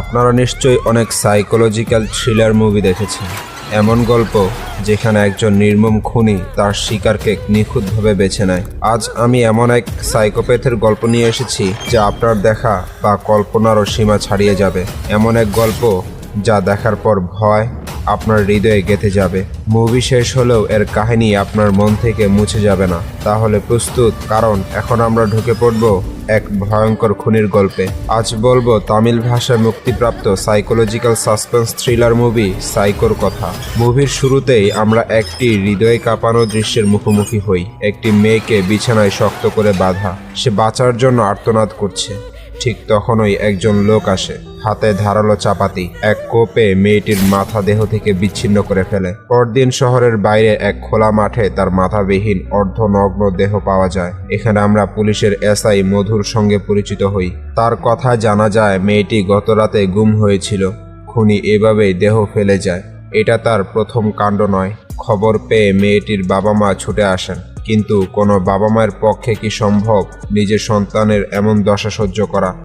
আপনারা নিশ্চয়ই অনেক সাইকোলজিক্যাল থ্রিলার মুভি দেখেছেন। এমন গল্প যেখানে একজন নির্মম খুনি তার শিকারকে নিখুঁতভাবে বেছে নেয়। আজ আমি এমন এক সাইকোপ্যাথের গল্প নিয়ে এসেছি যা আপনার দেখা বা কল্পনারও সীমা ছাড়িয়ে যাবে। এমন এক গল্প যা দেখার পর ভয় আপনার হৃদয়ে গেঁথে যাবে। মুভি শেষ হলেও এর কাহিনী আপনার মন থেকে মুছে যাবে না। তাহলে প্রস্তুত, কারণ এখন আমরা ঢুকে পড়ব এক ভয়ঙ্কর খুনির গল্পে। আজ বলব তামিল ভাষায় মুক্তিপ্রাপ্ত সাইকোলজিক্যাল সাসপেন্স থ্রিলার মুভি সাইকোর কথা। মুভির শুরুতেই আমরা একটি হৃদয় কাঁপানো দৃশ্যের মুখোমুখি হই। একটি মেয়েকে বিছানায় শক্ত করে বাঁধা। সে বাঁচার জন্য আর্তনাদ করছে। ঠিক তখনই একজন লোক আসে। হাতে ধারালো চাপাতি, এক কোপে মেয়েটির মাথা দেহ থেকে বিচ্ছিন্ন করে ফেলে। পরদিন শহরের বাইরে এক খোলা মাঠে তার মাথাবিহীন অর্ধনগ্ন দেহ পাওয়া যায়। এখানে আমরা পুলিশের এসআই মধুর সঙ্গে পরিচিত হই। তার কথা জানা যায়, মেয়েটি গতরাতে গুম হয়েছিল। খুনি এভাবেই দেহ ফেলে যায়। এটা তার প্রথম কাণ্ড নয়। খবর পেয়ে মেয়েটির বাবা মা ছুটে আসেন। কিন্তু কোনো বাবা মায়ের পক্ষে কি সম্ভব নিজের সন্তানের এমন দশা সহ্য করা?